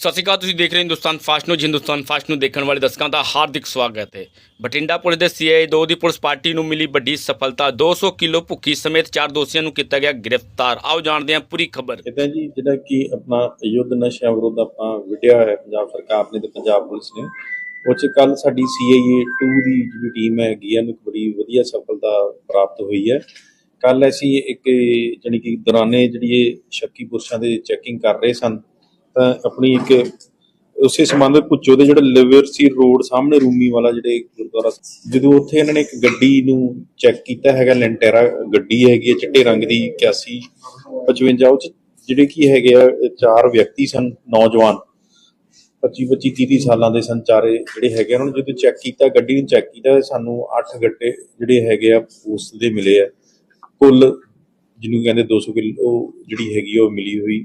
ਸਤਿ ਸ਼੍ਰੀ ਅਕਾਲ, ਤੁਸੀਂ ਦੇਖ ਰਹੇ ਹੋ Hindustan fast news. Hindustan fast ਨੂੰ ਦੇਖਣ ਵਾਲੇ ਦਰਸ਼ਕਾਂ ਦਾ ਹਾਰਦਿਕ ਸਵਾਗਤ ਹੈ। ਬਠਿੰਡਾ ਪੁਲਿਸ ਦੇ ਸੀਆਈ 2 ਦੀ ਪੁਲਿਸ ਪਾਰਟੀ ਨੂੰ ਮਿਲੀ ਵੱਡੀ ਸਫਲਤਾ। 200 ਕਿਲੋ ਭੁੱਕੀ ਸਮੇਤ ਚਾਰ ਦੋਸ਼ੀਆਂ ਨੂੰ ਕੀਤਾ ਗਿਆ ਗ੍ਰਿਫਤਾਰ। ਆਓ ਜਾਣਦੇ ਹਾਂ ਪੂਰੀ ਖਬਰ। ਇਦਾਂ ਜੀ, ਜਿਹੜਾ ਕਿ ਆਪਣਾ ਯੁੱਧ ਨਸ਼ਿਆਂ ਵਿਰੁੱਧ ਆਪਾਂ ਵਿੱਢਿਆ ਹੈ ਪੰਜਾਬ ਸਰਕਾਰ ਨੇ ਤੇ, ਪੰਜਾਬ ਪੁਲਿਸ ਨੇ। ਉਹ 'ਚ ਕੱਲ ਸਾਡੀ ਸੀਆਈਏ 2 ਦੀ ਜਿਹੜੀ ਟੀਮ ਹੈਗੀ ਹੈ ਨੂੰ ਬੜੀ ਵਧੀਆ ਸਫਲਤਾ ਪ੍ਰਾਪਤ ਹੋਈ ਹੈ। ਕੱਲ ਅਸੀਂ ਇੱਕ, ਜਾਣੀ ਕਿ ਦੌਰਾਨੇ ਜਿਹੜੀ ਇਹ ਸ਼ੱਕੀ ਪੁਰਸ਼ਾਂ ਦੇ ਚੈਕਿੰਗ ਕਰ ਰਹੇ ਸਨ। ਤਾਂ ਆਪਣੀ ਇੱਕ ਉਸੇ ਸੰਬੰਧ ਪੁੱਛੋ ਦੇ ਜਿਹੜਾ ਲਿਵਰਸੀ ਰੋਡ ਸਾਹਮਣੇ ਰੂਮੀ ਵਾਲਾ ਜਿਹੜੇ ਗੁਰਦੁਆਰਾ ਜਦੋਂ ਉੱਥੇ ਇਹਨਾਂ ਨੇ ਇੱਕ ਗੱਡੀ ਨੂੰ ਚੈੱਕ ਕੀਤਾ ਹੈਗਾ, ਲੈਂਟੇਰਾ ਗੱਡੀ ਹੈਗੀ ਹੈ, ਚਿੱਟੇ ਰੰਗ ਦੀ 81 55 ਉਹ ਜਿਹੜੇ ਕੀ ਹੈਗੇ ਆ, ਚਾਰ ਵਿਅਕਤੀ ਸਨ, ਨੌਜਵਾਨ 25 25 30 ਸਾਲਾਂ ਦੇ ਸਨ ਚਾਰੇ ਜਿਹੜੇ ਹੈਗੇ ਉਹਨਾਂ ਨੂੰ ਜਦੋਂ ਚੈੱਕ ਕੀਤਾ, ਗੱਡੀ ਨੂੰ ਚੈੱਕ ਕੀਤਾ, ਸਾਨੂੰ 8 ਗੱਟੇ ਜਿਹੜੇ ਹੈਗੇ ਆ ਪੋਸਟ ਦੇ ਮਿਲੇ ਆ। ਕੁੱਲ ਜਿਹਨੂੰ ਕਹਿੰਦੇ 200 ਕਿਲੋ ਜਿਹੜੀ ਹੈਗੀ ਆ, ਉਹ ਮਿਲੀ ਹੋਈ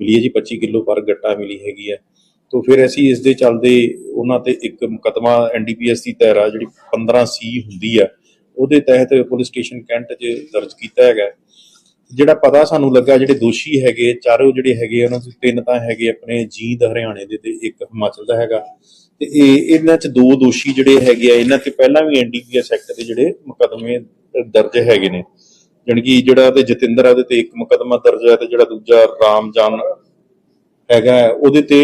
ਮਿਲੀ ਹੈ ਜੀ 25 ਕਿਲੋ ਪਰ ਗੱਟਾ ਮਿਲੀ ਹੈਗੀ ਹੈ। ਤੋਂ ਫਿਰ ਅਸੀਂ ਇਸ ਦੇ ਚੱਲਦੇ ਉਹਨਾਂ ਤੇ ਇੱਕ ਮੁਕਦਮਾ ਐਨਡੀਪੀਐਸ ਦੀ ਦਾਇਰਾ ਜਿਹੜੀ 15 ਸੀ ਹੁੰਦੀ ਆ ਉਹਦੇ ਤਹਿਤ ਪੁਲਿਸ ਸਟੇਸ਼ਨ ਕੈਂਟ 'ਚ ਦਰਜ ਕੀਤਾ ਹੈਗਾ। ਜਿਹੜਾ ਪਤਾ ਸਾਨੂੰ ਲੱਗਾ ਜਿਹੜੇ ਦੋਸ਼ੀ ਹੈਗੇ, ਚਾਰੋਂ ਜਿਹੜੇ ਹੈਗੇ ਉਹਨਾਂ ਦੇ ਤਿੰਨ ਤਾਂ ਹੈਗੇ ਆਪਣੇ ਜੀਂਦ ਹਰਿਆਣੇ ਦੇ ਤੇ ਇੱਕ ਹਿਮਾਚਲ ਦਾ ਹੈਗਾ। ਤੇ ਇਹ ਇਹਨਾਂ 'ਚ ਦੋ ਦੋਸ਼ੀ ਜਿਹੜੇ ਹੈਗੇ ਆ, ਇਹਨਾਂ ਤੇ ਪਹਿਲਾਂ ਵੀ ਐਨਡੀਪੀਐਸ ਐਕਟ ਦੇ ਜਿਹੜੇ ਮੁਕਦਮੇ ਦਰਜ ਹੈਗੇ ਨੇ। ਜਾਣੀ ਕਿ ਜਿਹੜਾ ਤੇ ਜਤਿੰਦਰ ਆ ਉਹਦੇ ਤੇ ਇੱਕ ਮੁਕਦਮਾ ਦਰਜ ਹੈ ਤੇ ਜਿਹੜਾ ਦੂਜਾ ਰਾਮਜਾਨ ਹੈਗਾ ਉਹਦੇ ਤੇ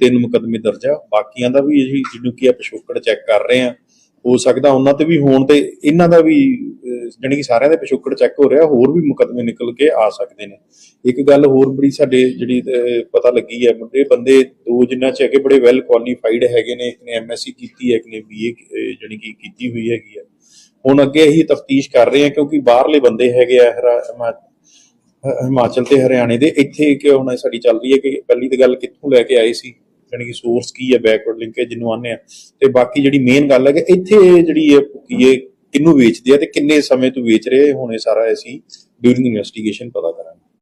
ਤਿੰਨ ਮੁਕਦਮੇ ਦਰਜ ਆ। ਬਾਕੀਆਂ ਦਾ ਵੀ ਜਿਹਨੂੰ ਕੀ ਆ ਪਿਛੋਕੜ ਚੈੱਕ ਕਰ ਰਹੇ ਆ। ਹੋ ਸਕਦਾ ਉਹਨਾਂ ਤੇ ਵੀ ਹੋਣ ਤੇ ਇਹਨਾਂ ਦਾ ਵੀ ਅਹ, ਜਾਣੀ ਕਿ ਸਾਰਿਆਂ ਦੇ ਪਿਛੋਕੜ ਚੈੱਕ ਹੋ ਰਿਹਾ ਹੋਰ ਵੀ ਮੁਕਦਮੇ ਨਿਕਲ ਕੇ ਆ ਸਕਦੇ ਨੇ। ਇੱਕ ਗੱਲ ਹੋਰ ਬੜੀ ਸਾਡੇ ਜਿਹੜੀ ਪਤਾ ਲੱਗੀ ਹੈ ਮੁੰਡੇ ਬੰਦੇ ਦੋ ਜਿਨ੍ਹਾਂ ਚ ਹੈਗੇ ਬੜੇ ਵੈਲ ਕੁਆਲੀਫਾਈਡ ਹੈਗੇ ਨੇ ਇੱਕ ਨੇ ਐਮਐਸਸੀ ਕੀਤੀ ਹੈ ਇੱਕ ਨੇ ਬੀਏ ਜਾਣੀ ਕਿ ਕੀਤੀ ਹੋਈ ਹੈਗੀ ਆ ਹੁਣ ਅੱਗੇ ਅਸੀਂ ਤਫਤੀਸ਼ ਕਰ ਰਹੇ ਹਾਂ ਕਿਉਂਕਿ ਬਾਹਰਲੇ ਬੰਦੇ ਹੈਗੇ ਆ ਹਿਮਾਚਲ ਤੇ ਹਰਿਆਣੇ ਦੇ, ਇੱਥੇ ਕਿ ਹੁਣ ਸਾਡੀ ਚੱਲ ਰਹੀ ਹੈ ਕਿ ਪਹਿਲੀ ਤਾਂ ਗੱਲ ਕਿੱਥੋਂ ਲੈ ਕੇ ਆਏ ਸੀ? ਯਾਨੀ ਕਿ ਸੋਰਸ ਕੀ ਹੈ ਬੈਕਵਰਡ ਲਿੰਕੇਜ ਜਿਹਨੂੰ ਆਨੇ ਆ। ਤੇ ਬਾਕੀ ਜਿਹੜੀ ਮੇਨ ਗੱਲ ਹੈ ਕਿ ਇੱਥੇ ਇਹ ਜਿਹੜੀ ਇਹ ਕੀ ਇਹ ਕਿਹਨੂੰ ਵੇਚਦੇ ਆ ਤੇ ਕਿੰਨੇ ਸਮੇਂ ਤੋਂ ਵੇਚ ਰਹੇ ਹੁਣ ਇਹ ਸਾਰਾ ਅਸੀਂ ਡਿਊਰਿੰਗ ਇਨਵੈਸਟੀਗੇਸ਼ਨ ਪਤਾ ਕਰਾਂਗੇ।